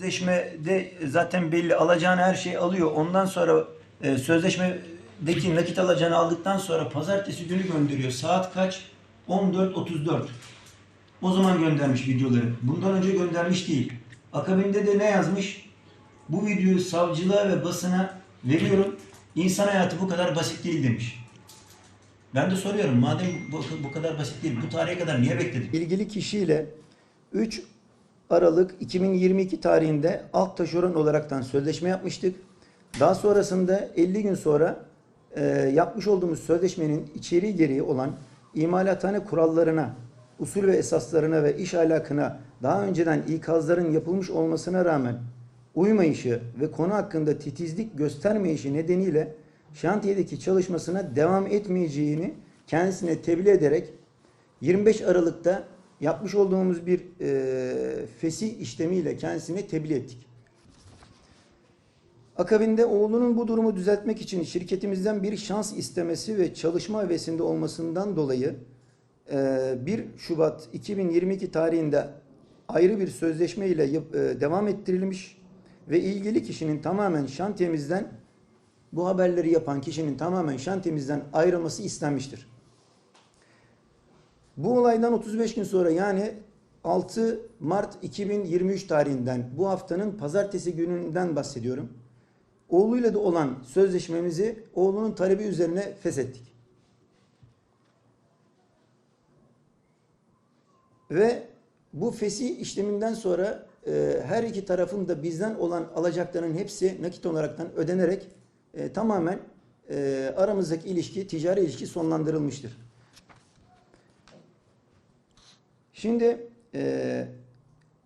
Sözleşmede zaten belli alacağını her şeyi alıyor. Ondan sonra e, sözleşmedeki nakit alacağını aldıktan sonra pazartesi günü gönderiyor. Saat kaç? 14.34. O zaman göndermiş videoları. Bundan önce göndermiş değil. Akabinde de ne yazmış? Bu videoyu savcılığa ve basına veriyorum. İnsan hayatı bu kadar basit değil demiş. Ben de soruyorum madem bu, bu kadar basit değil bu tarihe kadar niye bekledik? ilgili kişiyle 3 Aralık 2022 tarihinde alt taşeron olaraktan sözleşme yapmıştık. Daha sonrasında 50 gün sonra e, yapmış olduğumuz sözleşmenin içeriği gereği olan imalathane kurallarına, usul ve esaslarına ve iş ahlakına daha önceden ikazların yapılmış olmasına rağmen uymayışı ve konu hakkında titizlik göstermeyişi nedeniyle şantiyedeki çalışmasına devam etmeyeceğini kendisine tebliğ ederek 25 Aralık'ta yapmış olduğumuz bir e, fesih işlemiyle kendisine tebliğ ettik. Akabinde oğlunun bu durumu düzeltmek için şirketimizden bir şans istemesi ve çalışma hevesinde olmasından dolayı e, 1 Şubat 2022 tarihinde ayrı bir sözleşme ile e, devam ettirilmiş ve ilgili kişinin tamamen şantiyemizden bu haberleri yapan kişinin tamamen şantiyemizden ayrılması istenmiştir. Bu olaydan 35 gün sonra yani 6 Mart 2023 tarihinden bu haftanın pazartesi gününden bahsediyorum. Oğluyla da olan sözleşmemizi oğlunun talebi üzerine feshettik. Ve bu fesih işleminden sonra e, her iki tarafın da bizden olan alacaklarının hepsi nakit olaraktan ödenerek e, tamamen e, aramızdaki ilişki, ticari ilişki sonlandırılmıştır. Şimdi e,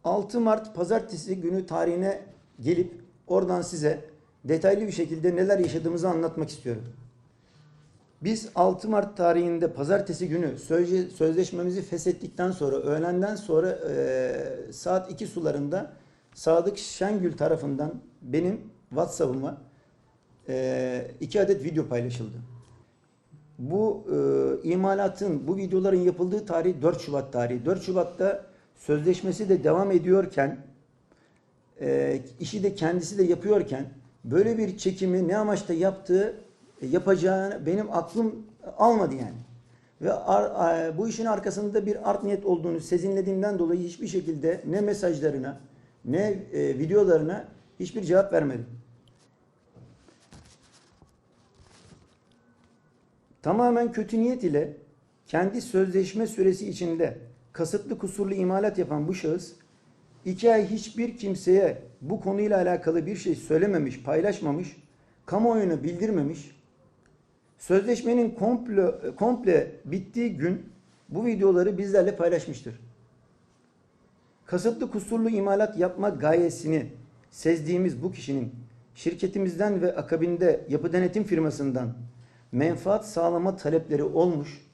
6 Mart pazartesi günü tarihine gelip oradan size detaylı bir şekilde neler yaşadığımızı anlatmak istiyorum. Biz 6 Mart tarihinde pazartesi günü sözleşmemizi feshettikten sonra öğlenden sonra e, saat 2 sularında Sadık Şengül tarafından benim WhatsApp'ıma e, iki adet video paylaşıldı. Bu e, imalatın, bu videoların yapıldığı tarih 4 Şubat tarihi. 4 Şubat'ta sözleşmesi de devam ediyorken, e, işi de kendisi de yapıyorken, böyle bir çekimi ne amaçla yaptığı, e, yapacağını benim aklım almadı yani. Ve ar- a- bu işin arkasında bir art niyet olduğunu sezinlediğimden dolayı hiçbir şekilde ne mesajlarına ne e, videolarına hiçbir cevap vermedim. Tamamen kötü niyet ile kendi sözleşme süresi içinde kasıtlı kusurlu imalat yapan bu şahıs iki ay hiçbir kimseye bu konuyla alakalı bir şey söylememiş, paylaşmamış, kamuoyuna bildirmemiş, sözleşmenin komple, komple bittiği gün bu videoları bizlerle paylaşmıştır. Kasıtlı kusurlu imalat yapma gayesini sezdiğimiz bu kişinin şirketimizden ve akabinde yapı denetim firmasından menfaat sağlama talepleri olmuş.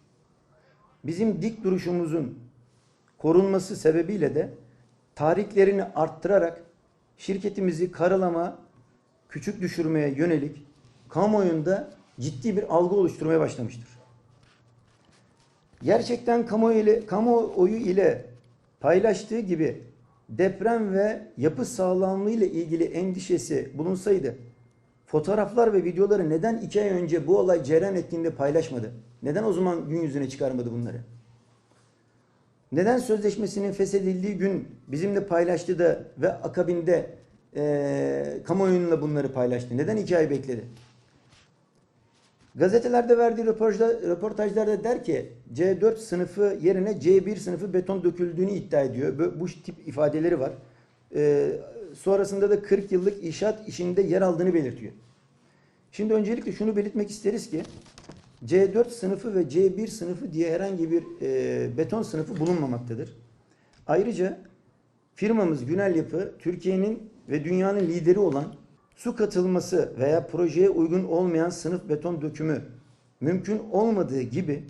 Bizim dik duruşumuzun korunması sebebiyle de tarihlerini arttırarak şirketimizi karalama, küçük düşürmeye yönelik kamuoyunda ciddi bir algı oluşturmaya başlamıştır. Gerçekten kamuoyu ile, kamuoyu ile paylaştığı gibi deprem ve yapı sağlamlığı ile ilgili endişesi bulunsaydı fotoğraflar ve videoları neden iki ay önce bu olay cereyan ettiğinde paylaşmadı? Neden o zaman gün yüzüne çıkarmadı bunları? Neden sözleşmesinin feshedildiği gün bizimle paylaştı da ve akabinde eee kamuoyuyla bunları paylaştı? Neden iki ay bekledi? Gazetelerde verdiği röportajlarda der ki C4 sınıfı yerine C1 sınıfı beton döküldüğünü iddia ediyor. Bu, bu tip ifadeleri var. Ee, sonrasında da 40 yıllık inşaat işinde yer aldığını belirtiyor. Şimdi öncelikle şunu belirtmek isteriz ki C4 sınıfı ve C1 sınıfı diye herhangi bir e, beton sınıfı bulunmamaktadır. Ayrıca firmamız Günel Yapı Türkiye'nin ve dünyanın lideri olan su katılması veya projeye uygun olmayan sınıf beton dökümü mümkün olmadığı gibi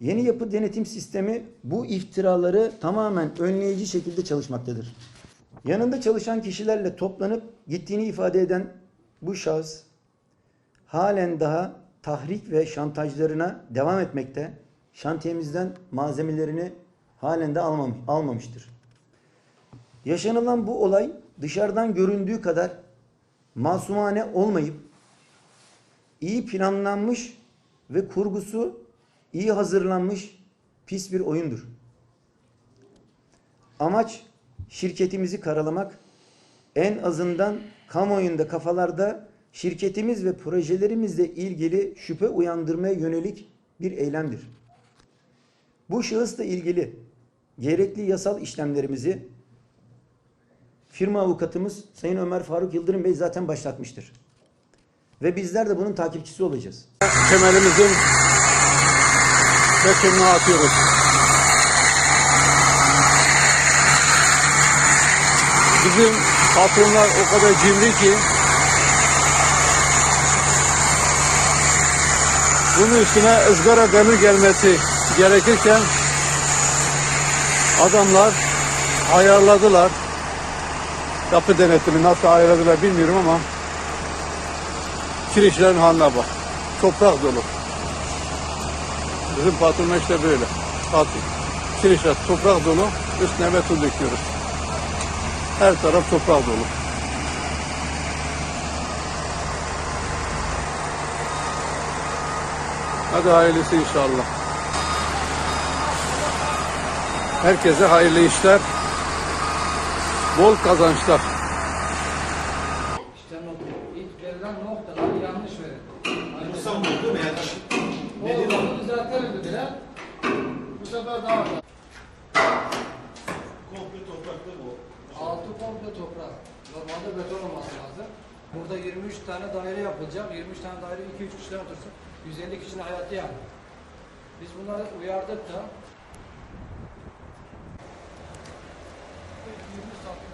yeni yapı denetim sistemi bu iftiraları tamamen önleyici şekilde çalışmaktadır. Yanında çalışan kişilerle toplanıp gittiğini ifade eden bu şahıs halen daha tahrik ve şantajlarına devam etmekte. Şantiyemizden malzemelerini halen de almamış, almamıştır. Yaşanılan bu olay dışarıdan göründüğü kadar masumane olmayıp iyi planlanmış ve kurgusu iyi hazırlanmış pis bir oyundur. Amaç şirketimizi karalamak, en azından kamuoyunda kafalarda şirketimiz ve projelerimizle ilgili şüphe uyandırmaya yönelik bir eylemdir. Bu şahısla ilgili gerekli yasal işlemlerimizi firma avukatımız Sayın Ömer Faruk Yıldırım Bey zaten başlatmıştır. Ve bizler de bunun takipçisi olacağız. temelimizin betonunu atıyoruz. Bizim patronlar o kadar cimri ki bunun üstüne ızgara demir gelmesi gerekirken adamlar ayarladılar. Yapı denetimi nasıl ayarladılar bilmiyorum ama kirişlerin haline bak. Toprak dolu. Bizim patronlar işte böyle. Kirişler toprak dolu. Üstüne beton döküyoruz. Her taraf toprak dolu. Hadi hayırlısı inşallah. Herkese hayırlı işler. Bol kazançlar. İşte ilk verilen noktalar yanlış verildi. Savundu değil mi? Yani O onu düzeltelim dediler. Bu sefer daha da. altı komple toprak. Normalde beton olması lazım. Burada 23 tane daire yapılacak. 23 tane daire 2-3 kişiden otursun. 150 kişinin hayatı yani. Biz bunları uyardık da 20 santim